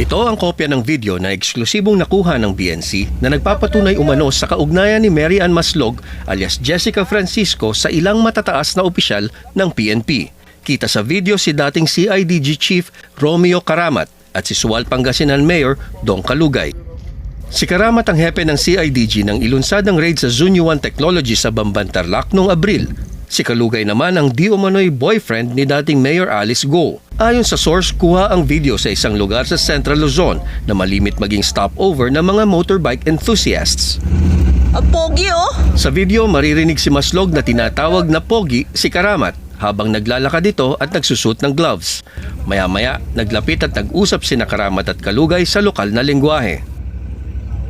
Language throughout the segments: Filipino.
Ito ang kopya ng video na eksklusibong nakuha ng BNC na nagpapatunay umano sa kaugnayan ni Mary Ann Maslog alias Jessica Francisco sa ilang matataas na opisyal ng PNP. Kita sa video si dating CIDG Chief Romeo Karamat at si Sual Pangasinan Mayor Dong Kalugay. Si Karamat ang hepe ng CIDG nang ilunsad ang raid sa Zunyuan Technology sa Bambantarlac noong Abril. Si Kalugay naman ang di umano'y boyfriend ni dating Mayor Alice Go. Ayon sa source, kuha ang video sa isang lugar sa Central Luzon na malimit maging stopover ng mga motorbike enthusiasts. Ang pogi oh. Sa video, maririnig si Maslog na tinatawag na Pogi si Karamat habang naglalakad ito at nagsusot ng gloves. Maya-maya, naglapit at nag-usap si Karamat at Kalugay sa lokal na lengguwahe.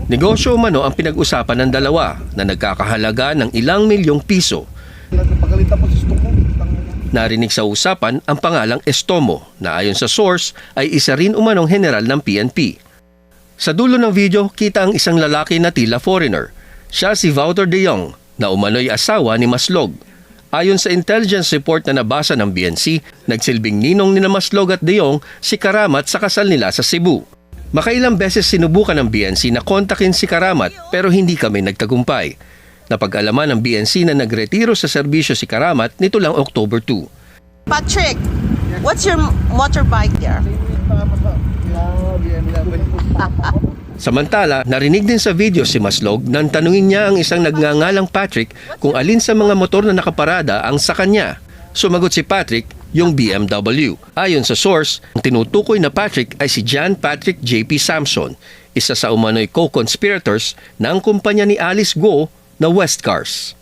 Negosyo umano ang pinag-usapan ng dalawa na nagkakahalaga ng ilang milyong piso. Narinig sa usapan ang pangalang Estomo na ayon sa source ay isa rin umanong general ng PNP. Sa dulo ng video, kita ang isang lalaki na tila foreigner. Siya si Wouter de Jong na umano'y asawa ni Maslog. Ayon sa intelligence report na nabasa ng BNC, nagsilbing ninong ni Maslog at de Jong si Karamat sa kasal nila sa Cebu. Makailang beses sinubukan ng BNC na kontakin si Karamat pero hindi kami nagtagumpay. Napag-alaman ng BNC na nagretiro sa serbisyo si Karamat nito lang October 2. Patrick, what's your motorbike there? Samantala, narinig din sa video si Maslog nang tanungin niya ang isang nagngangalang Patrick kung alin sa mga motor na nakaparada ang sa kanya. Sumagot si Patrick, yung BMW. Ayon sa source, ang tinutukoy na Patrick ay si John Patrick J.P. Samson, isa sa umano'y co-conspirators ng kumpanya ni Alice Go na West Cars.